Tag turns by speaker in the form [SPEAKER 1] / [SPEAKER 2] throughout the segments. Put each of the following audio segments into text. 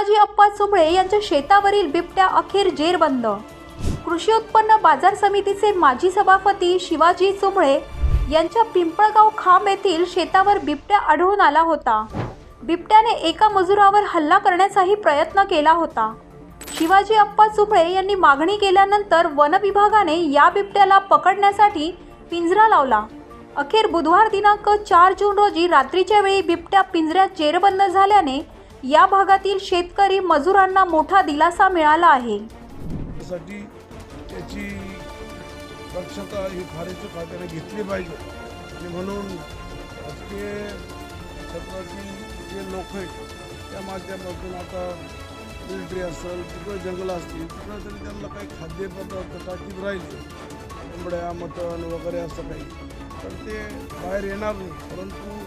[SPEAKER 1] शिवाजी अप्पा चुंबळे यांच्या शेतावरील बिबट्या अखेर जेरबंद. कृषी उत्पन्न बाजार समितीचे माजी सभापती शिवाजी चुंबळे यांच्या पिंपळगाव खांब येथील शेतावर बिबट्या आढळून आला होता. बिबट्याने एका मजुरावर हल्ला करण्याचाही प्रयत्न केला होता. शिवाजी अप्पा चुंबळे यांनी मागणी केल्यानंतर वन विभागाने या बिबट्याला पकडण्यासाठी पिंजरा लावला. अखेर बुधवार दिनांक चार जून रोजी रात्रीच्या वेळी बिबट्या पिंजऱ्यात जेरबंद झाल्याने या भागातील शेतकरी मजुरांना मोठा दिलासा मिळाला आहे.
[SPEAKER 2] साठी त्याची दक्षता ही फारच खात्याने घेतली पाहिजे. आणि म्हणून राजकीय क्षेत्रातील जे लोक आहेत त्या माध्यमातून आता मिलिटरी असेल तिकडं जंगलं असतील तिकडं जरी त्यांना काही खाद्यपदार्थ टाकीत राहिले कोंबड्या मटण वगैरे असं काही. तर ते बाहेर येणार नाही. परंतु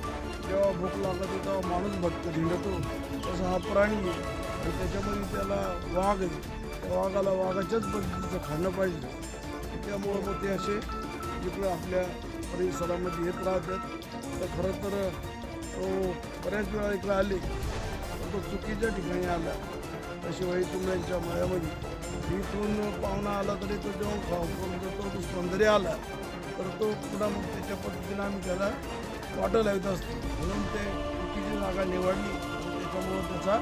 [SPEAKER 2] जेव्हा भूक लागते तेव्हा माणूस भटकत झिंडतो तसा हा प्राणी आहे. आणि त्याच्यामध्ये त्याला वाघ आहे. त्या वाघाला वाघाच्याच पद्धतीचं खाणं पाहिजे. त्यामुळं मग ते असे इकडं आपल्या परिसरामध्ये येत राहतात. तर खरं तर तो बऱ्याच वेळा इकडं आले. तो चुकीच्या ठिकाणी आला. शिवाई तुंब्यांच्या मळ्यामध्ये इथून पाहुणा आला तरी तो जेव्हा खाऊन तो दुसरा जरी आला तर तो पुन्हा मग त्याच्या पद्धतीनं आम्ही त्याला वाटं लावत असतो. म्हणून ते चुकीची जागा निवडली त्याच्यामुळं त्याचा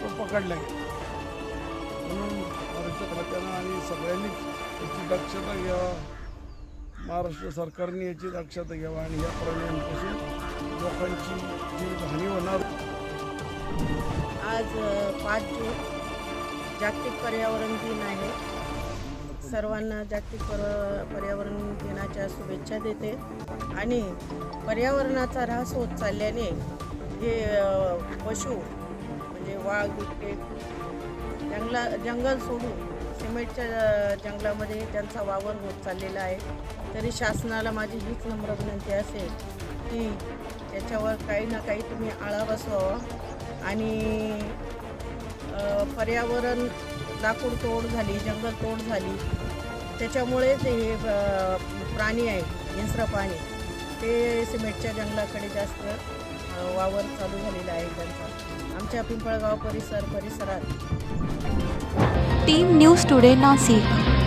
[SPEAKER 2] तो पकडला गेला. म्हणून महाराष्ट्र खात्यानं आणि सगळ्यांनीच याची दक्षता घ्यावा. महाराष्ट्र सरकारने याची दक्षता घ्यावा आणि या प्राण्यांपासून लोकांची जी हानी होणार.
[SPEAKER 3] आज पाच जून जागतिक पर्यावरण दिन आहे. सर्वांना जागतिक पर पर्यावरण दिनाच्या शुभेच्छा देते. आणि पर्यावरणाचा ऱ्हास होत चालल्याने हे पशु म्हणजे वाघ बिबटे जंगला जंगल सोडून सिमेंटच्या जंगलामध्ये त्यांचा वावर होत चाललेला आहे. तरी शासनाला माझी हीच नम्र विनंती असेल की त्याच्यावर काही ना काही तुम्ही आळा बसवावा. आणि पर्यावरण लाकूड तोड झाली जंगल तोड झाली. त्याच्यामुळे ते हे प्राणी आहेत हिंस्र प्राणी. ते सिमेंटच्या जंगलाकडे जास्त वावर चालू झालेला आहे त्यांचा. आमच्या पिंपळगाव परिसर परिसरात.
[SPEAKER 1] Team news today Nashik.